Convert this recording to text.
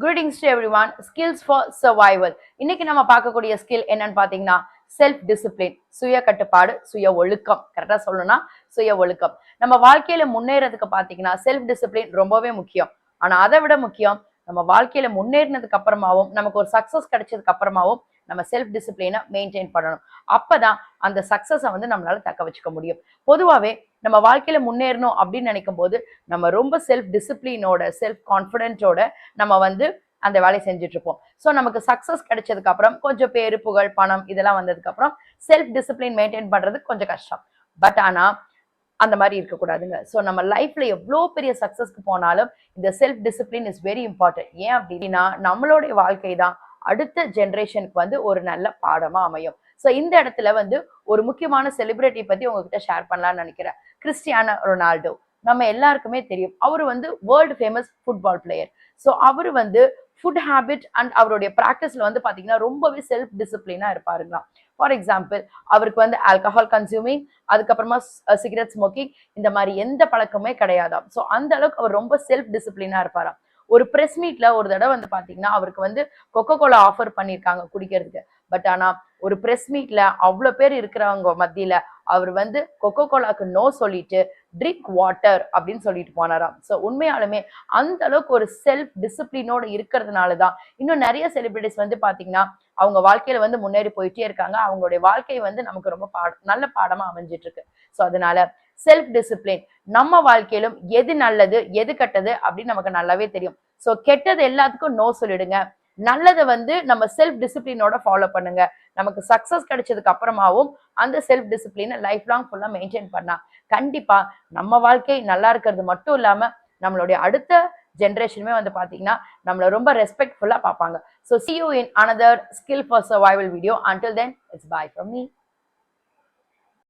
Greetings to everyone skills for survival இன்னைக்கு நம்ம பார்க்கக்கூடிய ஸ்கில் என்னன்னு பார்த்தீங்கன்னா செல்ஃப் டிசிப்ளின் சுய கட்டுப்பாடு சுய ஒழுக்கம் கரெக்டாக சொல்லணும்னா சுய ஒழுக்கம் நம்ம வாழ்க்கையில முன்னேறதுக்கு பார்த்தீங்கன்னா செல்ஃப் டிசிப்ளின் ரொம்பவே முக்கியம். ஆனால் அதை விட முக்கியம் நம்ம வாழ்க்கையில முன்னேறினதுக்கு அப்புறமாவும் நமக்கு ஒரு சக்சஸ் கிடைச்சதுக்கு அப்புறமாவும் நம்ம செல்ஃப் டிசிப்ளினை மெயின்டைன் பண்ணணும். அப்பதான் அந்த சக்சஸை வந்து நம்மளால தக்க வச்சுக்க முடியும். பொதுவாகவே நம்ம வாழ்க்கையில முன்னேறணும் அப்படின்னு நினைக்கும் போது நம்ம ரொம்ப செல்ஃப் டிசிப்ளினோட செல்ஃப் கான்ஃபிடென்ட்டோட நம்ம வந்து அந்த வேலையை செஞ்சுட்டு இருப்போம். ஸோ நமக்கு சக்ஸஸ் கிடைச்சதுக்கு அப்புறம் கொஞ்சம் பேரு புகழ் பணம் இதெல்லாம் வந்ததுக்கு அப்புறம் செல்ஃப் டிசிப்ளின் மெயின்டைன் பண்றது கொஞ்சம் கஷ்டம். பட் ஆனா அந்த மாதிரி இருக்கக்கூடாதுங்க. ஸோ நம்ம லைஃப்ல எவ்வளோ பெரிய சக்ஸஸ்க்கு போனாலும் இந்த self discipline is very important ஏன் அப்படின்னா நம்மளுடைய வாழ்க்கை தான் அடுத்த ஜென்ரேஷனுக்கு வந்து ஒரு நல்ல பாடமா அமையும். ஸோ இந்த இடத்துல வந்து ஒரு முக்கியமான செலிபிரிட்டி பத்தி உங்ககிட்ட ஷேர் பண்ணலாம்னு நினைக்கிறேன். Cristiano Ronaldo. நம்ம எல்லாருக்குமே தெரியும். அவர் வந்து world famous football player so அவர் வந்து ஃபுட் ஹேபிட் அண்ட் அவருடைய ப்ராக்டிஸ்ல வந்து பார்த்தீங்கன்னா ரொம்பவே செல்ஃப் டிசிப்ளினாக இருப்பாருங்களாம். ஃபார் எக்ஸாம்பிள் அவருக்கு வந்து ஆல்கஹால் கன்சியூமிங் அதுக்கப்புறமா சிகரெட் ஸ்மோக்கிங் இந்த மாதிரி எந்த பழக்கமே கிடையாதாம். ஸோ அந்த அளவுக்கு அவர் ரொம்ப செல்ஃப் டிசிப்ளினா இருப்பாராம். ஒரு ப்ரெஸ் மீட்ல ஒரு தடவை வந்து பாத்தீங்கன்னா அவருக்கு வந்து கொக்கோ கோலா ஆஃபர் பண்ணியிருக்காங்க குடிக்கிறதுக்கு. பட் ஆனா ஒரு ப்ரெஸ் மீட்ல அவ்வளோ பேர் இருக்கிறவங்க மத்தியில அவர் வந்து கொக்கோ கோலாக்கு நோ சொல்லிட்டு ட்ரிங்க் வாட்டர் அப்படின்னு சொல்லிட்டு போனாராம். ஸோ உண்மையாலுமே அந்த அளவுக்கு ஒரு செல்ஃப் டிசிப்ளினோட இருக்கிறதுனால தான் இன்னும் நிறைய செலிபிரிட்டிஸ் வந்து பாத்தீங்கன்னா அவங்க வாழ்க்கையில வந்து முன்னேறி போயிட்டே இருக்காங்க. அவங்களுடைய வாழ்க்கை வந்து நமக்கு ரொம்ப பாட நல்ல பாடமா அமைஞ்சிட்டு இருக்கு. ஸோ அதனால செல்ஃப் டிசிப்ளின் நம்ம வாழ்க்கையிலும் எது நல்லது எது கெட்டது அப்படின்னு நமக்கு நல்லாவே தெரியும். ஸோ கெட்டது எல்லாத்துக்கும் நோ சொல்லிடுங்க. நல்லதை வந்து நம்ம செல்ஃப் டிசிப்ளினோட ஃபாலோ பண்ணுங்க. நமக்கு சக்சஸ் கிடைச்சதுக்கு அப்புறமாவும் அந்த செல்ஃப் டிசிப்ளினை லைஃப் லாங் ஃபுல்லாக மெயின்டைன் பண்ணா. கண்டிப்பா நம்ம வாழ்க்கை நல்லா இருக்கிறது மட்டும் இல்லாம நம்மளுடைய அடுத்த ஜென்ரேஷனுமே வந்து பார்த்தீங்கன்னா நம்மளை ரொம்ப ரெஸ்பெக்ட்ஃபுல்லாக பார்ப்பாங்க. So see you in another skill for survival video until then it's bye from me